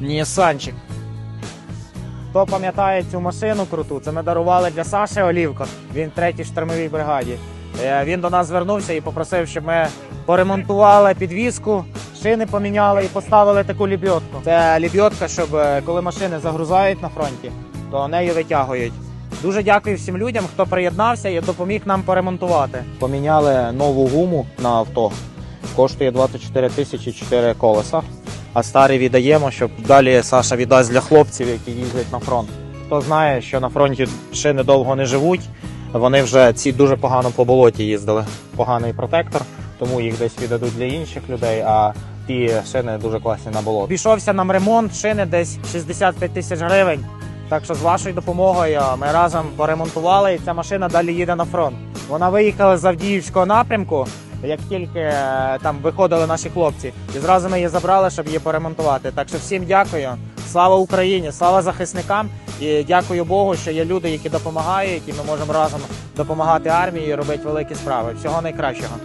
Нісанчик. Хто пам'ятає цю машину круту, це ми дарували для Саші Олівко. Він третій штурмовій бригаді. Е, Він до нас звернувся і попросив, щоб ми поремонтували підвізку, шини поміняли і поставили таку лібьотку. Це лібьотка, щоб е, коли машини загрузають на фронті, то нею витягують. Дуже дякую всім людям, хто приєднався і допоміг нам поремонтувати. Поміняли нову гуму на авто. Коштує 24 тисячі 4 колеса. А старий віддаємо, щоб далі Саша віддасть для хлопців, які їздять на фронт. Хто знає, що на фронті шини довго не живуть. Вони вже ці дуже погано по болоті їздили. Поганий протектор, тому їх десь віддадуть для інших людей. А ті шини дуже класні на болото. Пішовся нам ремонт шини десь 65 тисяч гривень. Так що з вашою допомогою ми разом поремонтували, і ця машина далі їде на фронт. Вона виїхала з Авдіївського напрямку, як тільки е, там виходили наші хлопці, і зразу ми її забрали, щоб її поремонтувати. Так що всім дякую. Слава Україні, слава захисникам і дякую Богу, що є люди, які допомагають, і ми можемо разом допомагати армії і робити великі справи. Всього найкращого.